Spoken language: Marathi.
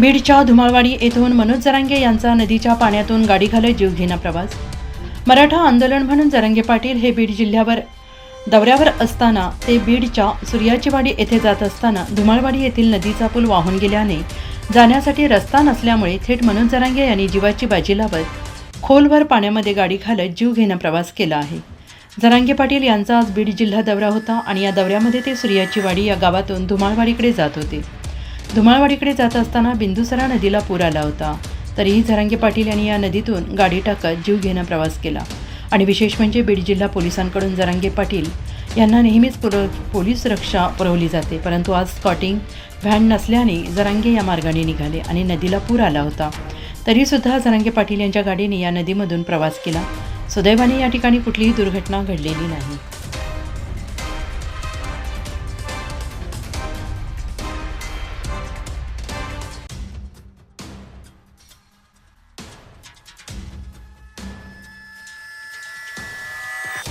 बीडच्या धुमाळवाडी येथून मनोज जरांगे यांचा नदीच्या पाण्यातून गाडी घालत जीवघेणा प्रवास. मराठा आंदोलन म्हणून जरांगे पाटील हे बीड जिल्ह्यावर दौऱ्यावर असताना ते बीडच्या सूर्याचीवाडी येथे जात असताना धुमाळवाडी येथील नदीचा पूल वाहून गेल्याने जाण्यासाठी रस्ता नसल्यामुळे थेट मनोज जरांगे यांनी जीवाची बाजी लावत खोलभर पाण्यामध्ये गाडी घालत जीवघेणा प्रवास केला आहे. जरांगे पाटील यांचा आज बीड जिल्हा दौरा होता आणि या दौऱ्यामध्ये ते सूर्याचीवाडी या गावातून धुमाळवाडीकडे जात होते. धुमाळवाडीकडे जात असताना बिंदुसरा नदीला पूर आला होता. तरीही झरांगे पाटील यांनी या नदीतून गाडी टाकत जीव घेणं प्रवास केला. आणि विशेष म्हणजे बीड जिल्हा पोलिसांकडून जरांगे पाटील यांना नेहमीच पुर पोलीस रक्षा पुरवली जाते. परंतु आज स्कॉटिंग व्हॅन नसल्याने जरांगे या मार्गाने निघाले आणि नदीला पूर आला होता. तरीसुद्धा जरांगे पाटील यांच्या गाडीने या नदीमधून प्रवास केला. सुदैवाने या ठिकाणी कुठलीही दुर्घटना घडलेली नाही.